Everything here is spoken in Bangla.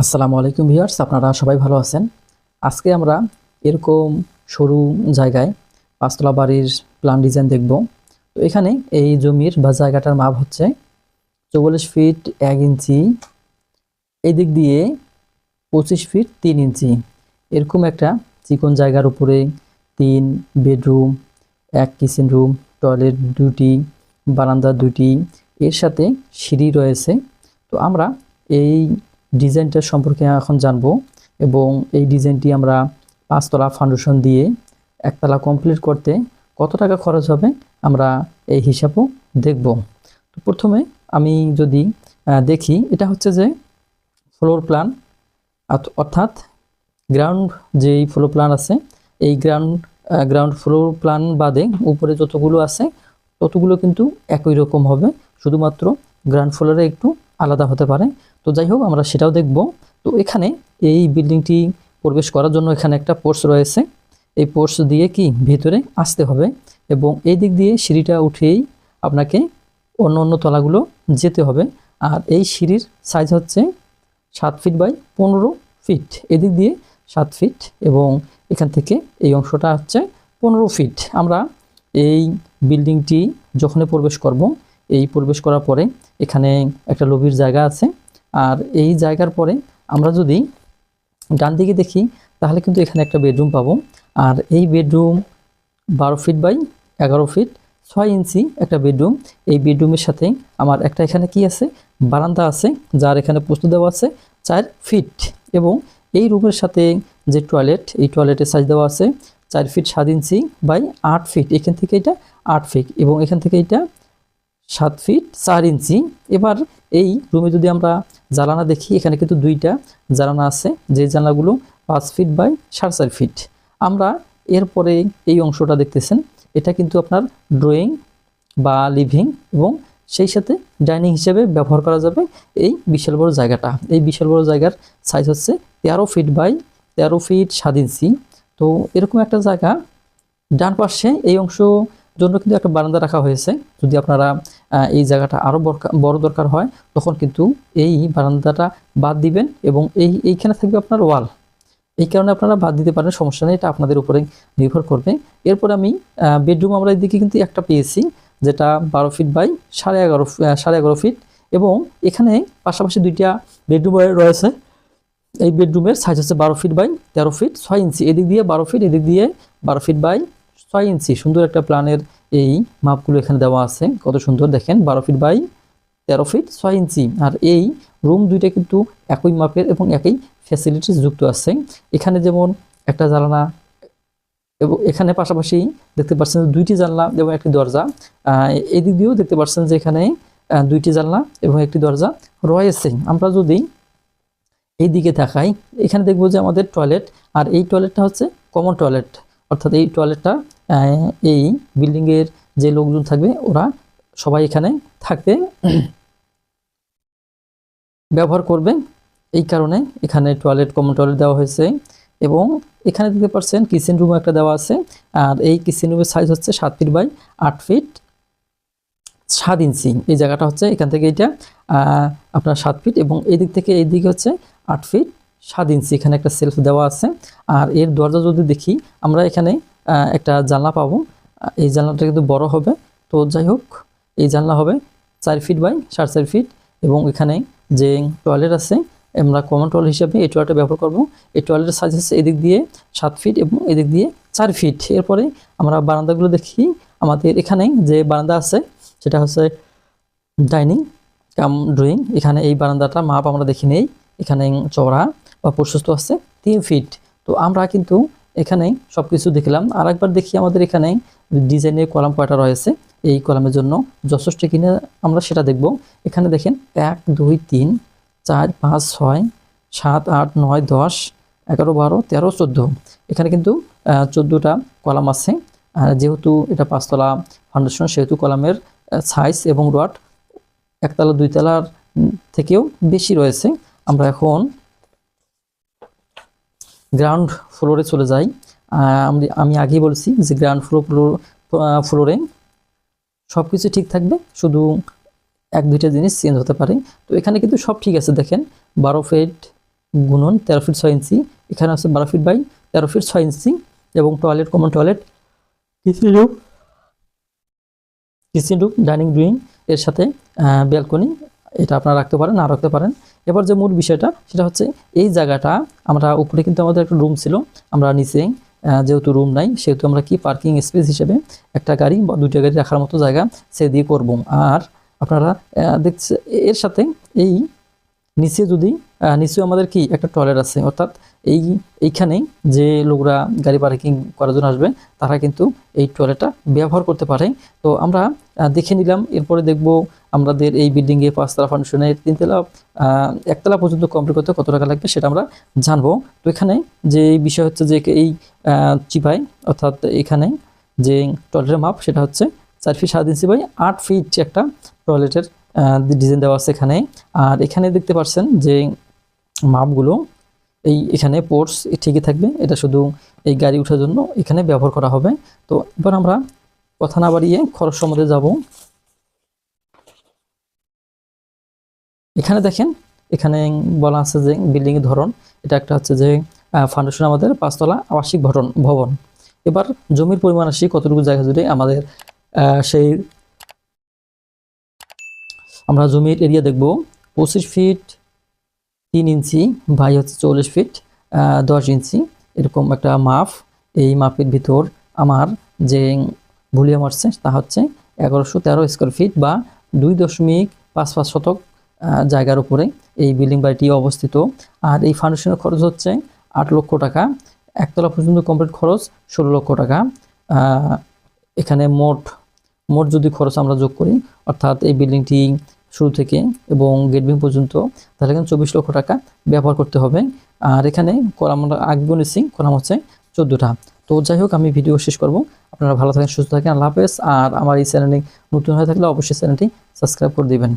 আসসালামু আলাইকুম ভিউয়ার্স, আপনারা সবাই ভালো আছেন? আজকে আমরা এরকম সরু জায়গায় পাঁচতলা বাড়ির প্ল্যান ডিজাইন দেখব। তো এখানে এই জমির বা জায়গাটার মাপ হচ্ছে চৌচল্লিশ ফিট এক ইঞ্চি এই দিক দিয়ে পঁচিশ ফিট তিন ইঞ্চি। এরকম একটা চিকন জায়গার উপরে তিন বেডরুম এক কিচেন রুম টয়লেট দুটি, বারান্দা দুটি, এর সাথে সিঁড়ি রয়েছে। তো আমরা এই ডিজাইনটা সম্পর্কে এখন জানব এবং এই ডিজাইনটি আমরা পাঁচতলা ফাউন্ডেশন দিয়ে একতলা কমপ্লিট করতে কত টাকা খরচ হবে আমরা এই হিসাবও দেখব। তো প্রথমে আমি যদি দেখি, এটা হচ্ছে যে ফ্লোর প্ল্যান অর্থাৎ গ্রাউন্ড যেই ফ্লোর প্ল্যান আছে, এই গ্রাউন্ড গ্রাউন্ড ফ্লোর প্ল্যান বাদে উপরে যতগুলো আছে, ততগুলো কিন্তু একই রকম হবে, শুধুমাত্র গ্রাউন্ড ফ্লোরে একটু আলাদা হতে পারে। তো যাই হোক, আমরা সেটাও দেখব। তো এখানে এই বিল্ডিংটি প্রবেশ করার জন্য এখানে একটা পোর্স রয়েছে। এই পোর্স দিয়ে কি ভিতরে আসতে হবে এবং এই দিক দিয়ে সিঁড়িটা উঠেই আপনাকে অন্য অন্য তলাগুলো যেতে হবে। আর এই সিঁড়ির সাইজ হচ্ছে সাত ফিট বাই পনেরো ফিট এদিক দিয়ে সাত ফিট এবং এখান থেকে এই অংশটা হচ্ছে পনেরো ফিট আমরা এই বিল্ডিংটি যখনই প্রবেশ করব, এই প্রবেশ করার পরে এখানে একটা লবির জায়গা আছে। আর এই জায়গার পরে আমরা যদি ডান দিকে দেখি, তাহলে কিন্তু এখানে একটা বেডরুম পাবো। আর এই বেডরুম বারো ফিট বাই এগারো ফিট, ছয় ইঞ্চি একটা বেডরুম। এই বেডরুমের সাথে আমার একটা এখানে কি আছে? বারান্দা আছে, যার এখানে প্রস্তুত দেওয়া আছে চার ফিট। এবং এই রুমের সাথে যে টয়লেট, এই টয়লেটের সাইজ দেওয়া আছে চার ফিট সাত ইঞ্চি বাই আট ফিট। এখান থেকে এটা আট ফিট এবং এখান থেকে এটা সাত ফিট চার ইঞ্চি। এবার এই রুমে যদি আমরা জ্বালানা দেখি, এখানে কিন্তু দুইটা জ্বালানা আছে, যে জানলাগুলো পাঁচ ফিট বাই সাড়ে চার ফিট আমরা এরপরে এই অংশটা দেখতেছেন, এটা কিন্তু আপনার ড্রয়িং বা লিভিং এবং সেই সাথে ডাইনিং হিসেবে ব্যবহার করা যাবে এই বিশাল বড় জায়গাটা। এই বিশাল বড় জায়গার সাইজ হচ্ছে তেরো ফিট বাই তেরো ফিট সাত ইঞ্চি তো এরকম একটা জায়গা, ডান পাশে এই অংশ জন্য কিন্তু একটা বারান্দা রাখা হয়েছে। যদি আপনারা এই জায়গাটা আরও বড় দরকার হয়, তখন কিন্তু এই বারান্দাটা বাদ দিবেন এবং এই, এইখানে থাকবে আপনার ওয়াল। এই কারণে আপনারা বাদ দিতে পারেন, সমস্যা নেই, এটা আপনাদের উপরে নির্ভর করবে। এরপর আমি বেডরুম আমরা এদিকে কিন্তু একটা পেয়েছি, যেটা বারো ফিট বাই সাড়ে এগারো সাড়ে এগারো ফিট এবং এখানে পাশাপাশি দুইটা বেডরুম রয়েছে। এই বেডরুমের সাইজ হচ্ছে বারো ফিট বাই তেরো ফিট, ছয় ইঞ্চি। এদিক দিয়ে বারো ফিট, এদিক দিয়ে বারো ফিট বাই ছয় ইঞ্চি, সুন্দর একটা প্ল্যানের এই মাপগুলো এখানে দেওয়া আছে। কত সুন্দর দেখেন, বারো ফিট বাই তেরো ফিট ছয় ইঞ্চি। আর এই রুম দুইটা কিন্তু একই মাপের এবং একই ফ্যাসিলিটিস যুক্ত আছে। এখানে যেমন একটা জানালা, এবং এখানে পাশাপাশি দেখতে পাচ্ছেন দুইটি জানলা এবং একটি দরজা। এদিক দিয়েও দেখতে পাচ্ছেন যে এখানে দুইটি জানলা এবং একটি দরজা রয়েছে। আমরা যদি এই দিকে তাকাই, এখানে দেখব যে আমাদের টয়লেট আর এই টয়লেটটা হচ্ছে কমন টয়লেট অর্থাৎ এই টয়লেটটা এই বিল্ডিংয়ের যে লোকজন থাকবে, ওরা সবাই এখানে থাকবে ব্যবহার করবে। এই কারণে এখানে টয়লেট কমন টয়লেট দেওয়া হয়েছে এবং এখানে দেখতে পাচ্ছেন কিচেন রুম একটা দেওয়া আছে। আর এই কিচেন রুমের সাইজ হচ্ছে সাত ফিট বাই আট ফিট সাত ইঞ্চি এই জায়গাটা হচ্ছে এখান থেকে এটা আপনার সাত ফিট এবং এই দিক থেকে এই দিকে হচ্ছে আট ফিট সাত ইঞ্চি এখানে একটা সেলফ দেওয়া আছে। আর এর দরজা যদি দেখি, আমরা এখানে একটা জানলা পাবো। এই জানলাটা কিন্তু বড় হবে। তো যাই হোক, এই জানলা হবে চার ফিট বাই সাড়ে চার ফিট এবং এখানে যে টয়লেট আছে, আমরা কমন টয়লেট হিসাবে এই টয়লেটটা ব্যবহার করব। এই টয়লেটের সাইজ হচ্ছে এদিক দিয়ে সাত ফিট এবং এদিক দিয়ে চার ফিট। এরপরে আমরা বারান্দাগুলো দেখি। আমাদের এখানে যে বারান্দা আছে, সেটা হচ্ছে ডাইনিং কাম ড্রয়িং এখানে এই বারান্দাটা মাপ আমরা দেখি নেই। এখানে চওড়া। বা প্রশস্ত আছে, তিন ফিট তো আমরা কিন্তু এখানে সব কিছু দেখলাম। আর একবার দেখি আমাদের এখানে ডিজাইনের কলাম কয়টা রয়েছে। এই কলামের জন্য যথেষ্ট কিনা আমরা সেটা দেখব। এখানে দেখেন, এক, দুই, তিন, চার, পাঁচ, ছয়, সাত, আট, নয়, দশ, এগারো, বারো, তেরো, চোদ্দ। এখানে কিন্তু চোদ্দোটা কলাম আছে। আর যেহেতু এটা পাঁচতলা ফাউন্ডেশন সেহেতু কলামের সাইজ এবং রড একতলা, দুইতলার থেকেও বেশি রয়েছে। আমরা এখন গ্রাউন্ড ফ্লোরে চলে যাই। আমি- আগেই বলছি যে গ্রাউন্ড ফ্লোর ফ্লোরে সব কিছু ঠিক থাকবে, শুধু এক, দুইটা জিনিস চেঞ্জ হতে পারে। তো এখানে কিন্তু সব ঠিক আছে, দেখেন, বারো ফিট গুণন তেরো ফিট ছয় ইঞ্চি। এখানে আছে বারো ফিট বাই তেরো ফিট ছয় ইঞ্চি এবং toilet common toilet kitchen room kitchen room dining room এর সাথে ব্যালকনি এটা আপনারা রাখতে পারেন, না রাখতে পারেন। এবার যে মূল বিষয়টা, সেটা হচ্ছে এই জায়গাটা, আমরা উপরে কিন্তু আমাদের একটা রুম ছিল, আমরা নিচে যেহেতু রুম নাই, সেহেতু আমরা কি পার্কিং স্পেস হিসেবে একটা গাড়ি বা দুইটা গাড়ি রাখার মতো জায়গা সে দিয়ে করব। আর আপনারা দেখছে, এর সাথে এই নিচে যদি নিচেও আমাদের কি একটা টয়লেট আছে, অর্থাৎ এই এইখানে যে লোকরা গাড়ি পার্কিং করার জন্য আসবে, তারা কিন্তু এই টয়লেটটা ব্যবহার করতে পারে। তো আমরা দেখে নিলাম, এরপরে দেখব আমাদের এই বিল্ডিংয়ে পাঁচতলা ফাউন্ডেশনের তিনতলা একতলা পর্যন্ত কমপ্লিট করতে কত টাকা লাগবে সেটা আমরা জানব। তো এখানে যে বিষয় হচ্ছে যে এই চিপাই, অর্থাৎ এখানে যে টয়লেটের মাপ সেটা হচ্ছে চার ফিট সাত ইঞ্চি বাই আট ফিট একটা টয়লেটের ডিজাইন দেওয়া আছে এখানে। আর এখানে দেখতে পাচ্ছেন যে মাপগুলো এই এখানে পোর্টস ঠিকই থাকবে। এটা শুধু এই গাড়ি ওঠার জন্য এখানে ব্যবহার করা হবে। তো এবার আমরা কথা না বাড়িয়ে খরচ সম্বন্ধে যাব। এখানে দেখেন, এখানে বলা আছে যে বিল্ডিং এর ধরন, এটা একটা হচ্ছে যে ফাউন্ডেশন আমাদের পাঁচতলা আবাসিক ভবন ভবন। এবার জমির পরিমাণ আসি কতটুকু জায়গা জুড়ে আমাদের সেই আমরা জমির এরিয়া দেখব। পঁচিশ ফিট তিন ইঞ্চি বাই হচ্ছে চল্লিশ ফিট দশ ইঞ্চি, এরকম একটা মাপ। এই মাপের ভিতর আমার যে ভলিউম আসছে তা হচ্ছে এগারোশো তেরো স্কোয়ার ফিট বা দুই দশমিক পাঁচ পাঁচ শতক জায়গার উপরে এই বিল্ডিং বাড়িটি অবস্থিত। আর এই ফাউন্ডেশনের খরচ হচ্ছে আট লক্ষ টাকা। একতলা পর্যন্ত কমপ্লিট খরচ ষোলো লক্ষ টাকা। এখানে মোট মোট যদি খরচ আমরা যোগ করি, অর্থাৎ এই বিল্ডিংটি শুরু থেকে এবং গেট বিম পর্যন্ত, তাহলে এখানে চব্বিশ লক্ষ টাকা ব্যবহার করতে হবে। আর এখানে কলাম আগে বলেছি কলাম হচ্ছে চোদ্দোটা। তো যাই হোক, আমি ভিডিও শেষ করব। আপনারা ভালো থাকেন, সুস্থ থাকেন, আল্লাহ হাফেজ। আর আমার এই চ্যানেলে নতুন হয়ে থাকলে অবশ্যই চ্যানেলটি সাবস্ক্রাইব করে দিবেন।